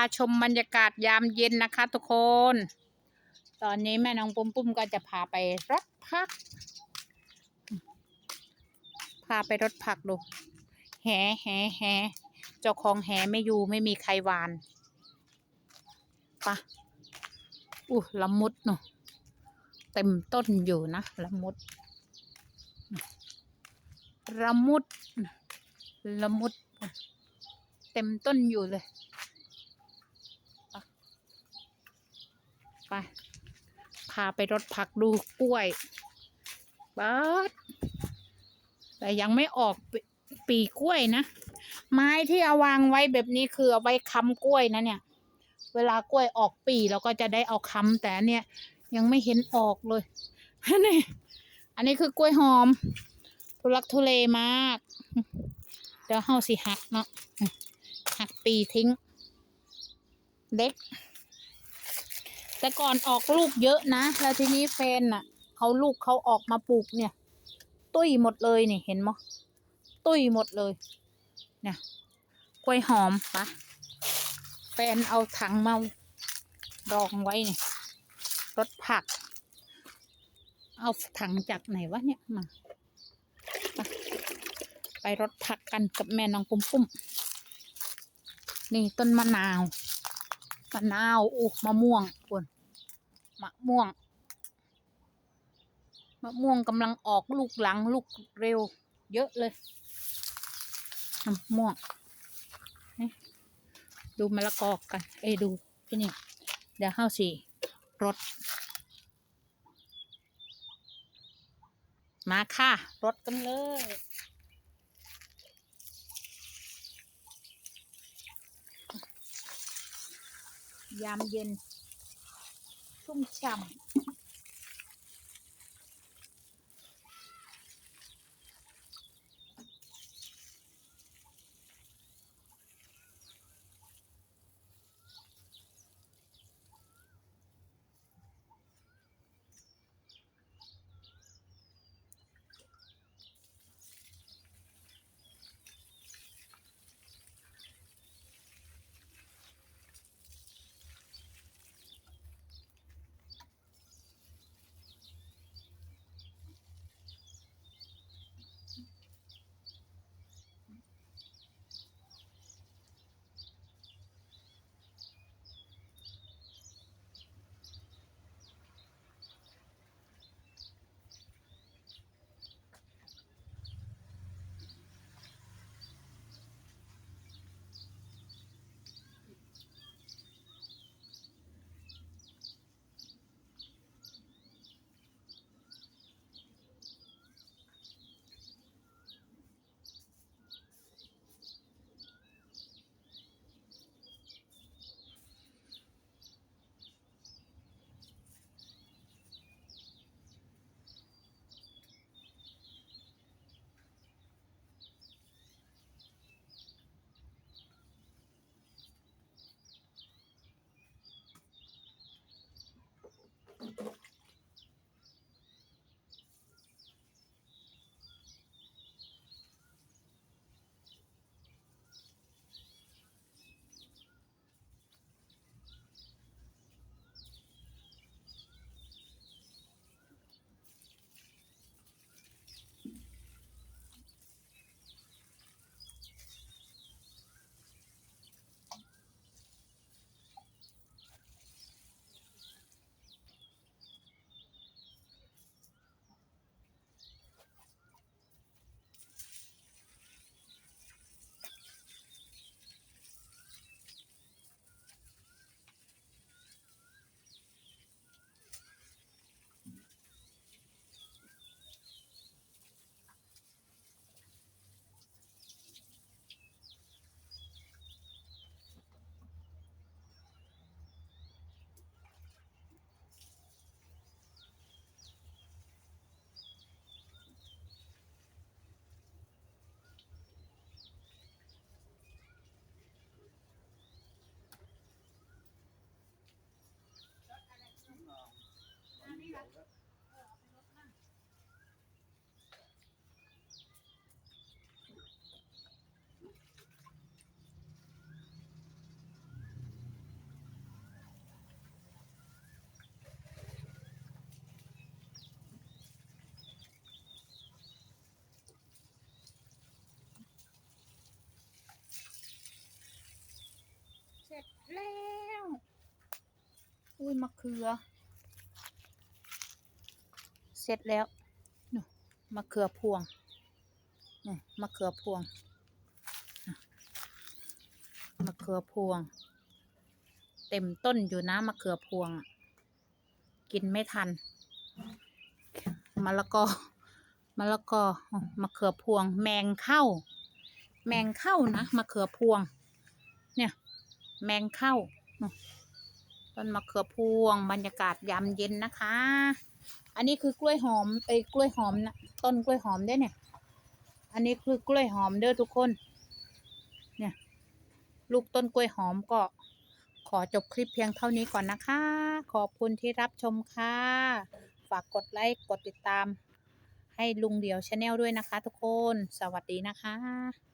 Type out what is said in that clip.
าชมบรรยากาศยามเย็นนะคะ ทุกคน ตอนนี้แม่น้องปุ้มปุ้มก็จะพาไปรถพัก พาไปรถผักดูแห่แห่แห่เจ้าของแห่ไม่อยู่ไม่มีใครหวานปะอู้ละมุดเนาะเต็มต้นอยู่นะละมุดละมุดละมุด เต็มต้นอยู่เลยไป ไป พาไปรถผักดูกล้วยบัดแต่ยังไม่ออกปีกล้วยนะ ไม้ที่เอาวางไว้แบบนี้คือเอาไว้ค้ำกล้วยนะเนี่ย เวลากล้วยออกปีเราก็จะได้เอาค้ำแต่เนี่ย ยังไม่เห็นออกเลยนี่อันนี้คือกล้วยหอม ทุลักทุเลมาก เดี๋ยวเฮาสิหักเนาะหักปีทิ้ง เล็ก แต่ก่อนออกลูกเยอะนะ แล้วทีนี้แฟนน่ะเอาลูกเขาออกมาปลูกเนี่ย ตุ้ยหมดเลยนี่เห็นมั้ยตุ้ยหมดเลย เนี่ยกล้วยหอมปะแฟนเอาถังมารองไว้เนี่ยรถผัก เอาถังจากไหนวะเนี่ยมาไปไปรถผักกันกับแม่น้องปุ้มปุ้มนี่ต้นมะนาว มะนาวโอ้มะม่วงคุณมะม่วง มะม่วงกำลังออกลูกหลังลูกเร็ว เยอะเลยมะม่วงดูมะละกอกัน เอ้ดูที่นี่เดี๋ยวเข้าสิรถ มาค่ะ รถกันเลย ยามเย็น ชุ่มฉ่ำ ร็จแล้วอุ้ยมะเขือ เสร็จแล้วนู่มะเขือพวงนี่มะเขือพวงมะเขือพวง เต็มต้นอยู่นะมะเขือพวง กินไม่ทันมะละกอมะละกอมะเขือพวง แมงเข้า แมงเข้านะมะเขือพวง แมงเข้าต้นมะเขือพวง บรรยากาศยามเย็นนะคะ อันนี้คือกล้วยหอมเอ้กล้วยหอมนะต้นกล้วยหอมเด้อเนี่ย อันนี้คือกล้วยหอมเด้อทุกคน เนี่ย ลูกต้นกล้วยหอมก็ขอจบคลิปเพียงเท่านี้ก่อนนะคะ ขอบคุณที่รับชมค่ะ ฝากกดไลค์ กดติดตาม ให้ลุงเดี่ยวชาแนลด้วยนะคะทุกคน สวัสดีนะคะ